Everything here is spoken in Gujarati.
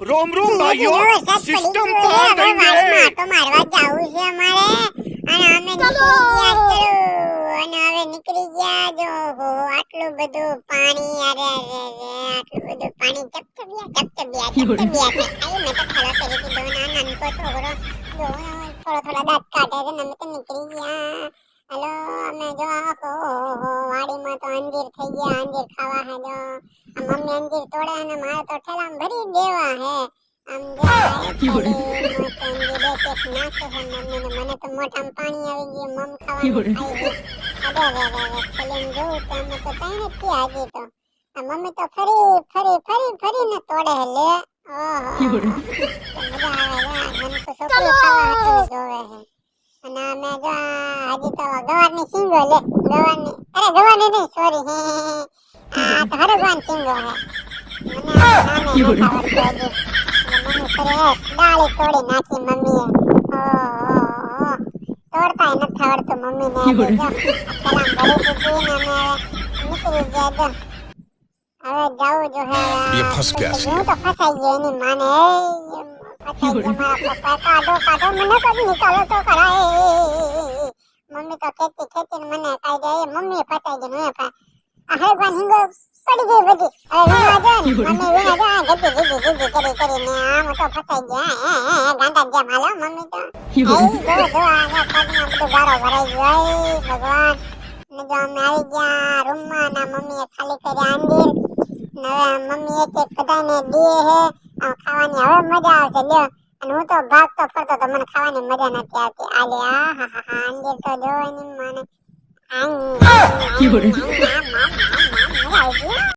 રોમ રોમ ભાઈઓ સિસ્ટમ પાર દેંગે તો મારવા જાવું છે અમારે. અને અમે ચલો. અને હવે નીકળી ગયા. જો હો આટલું બધું પાણી અરે અરે અરે આટલું બધું પાણી. ચપચપિયા ચપચપિયા ચપચપિયા. આઈ મેં તો ખલા કરી દીધો. ના નાનકો છોકરો જો થોડા થોડા દાંત કાઢે છે ને અમે તો નીકળી ગયા. થઈ ગયા અંજીર ખાવા હે જો આ મમ્મી અંજીર તોડે અને મારે તો ઠેલામાં ભરી દેવા હે. આમ જો અંજીર બે કેક નાખે છે મમ્મીને મને તો મોઢામાં પાણી આવી ગયું મમ ખાવાનું ખાઈ ગયું. અરે રે રે થેલીમાં જોઉં તો અમે આ મમ્મી તો ફરી ફરી ફરી ફરીને તોડે હે લે. ઓહો. મજા આવે મને તો છોકરું ખાવા હાટું જોવે હે. અને અમે જો આ તો ગવારની સિંગો લે ગવારની અરે ગવાની નહીં સોરી આ ભગવાન સિંગો હે મને નામે દાળી તોડી નાખી મમ્મીએ તોડતા નથી આવડતું મમ્મીને સલામ કરી દીધી ને નીકળી ગયા તો હવે જાવું જો હે ये फंस गया હું તો ફસાઈ ગયો એની માને ફસાઈ ગયો મારા પપ્પા કાઢો મને તો નીકળો મમ્મી ફસાઈ ગઈ હું હે હિંગો પડી ગઈ બધી હવે વીણા જો ને મમ્મી વીણા જો આ ગીધી ગીધી ગીધી કરી કરીને આમ તો ફસાઈ ગયા હે હે હે ગાંડા જેમ હાલો મમ્મી તો એ જો જો આ પગમાં બધું ગારો ભરાઈ ગયો ભગવાન ને જો અમે આવી ગયા રૂમમાં ના મમ્મીએ ખાલી કર્યા અંદિર ને હવે મમ્મી એક એક બધાને દે હે આ ખાવાની હવે મજા આવશે લ્યો અને હું તો ભાગતો ફરતો તો મને ખાવાની મજા નથી આવતી આલે આ હા હા હા અંદિર તો જો એની મને આમ,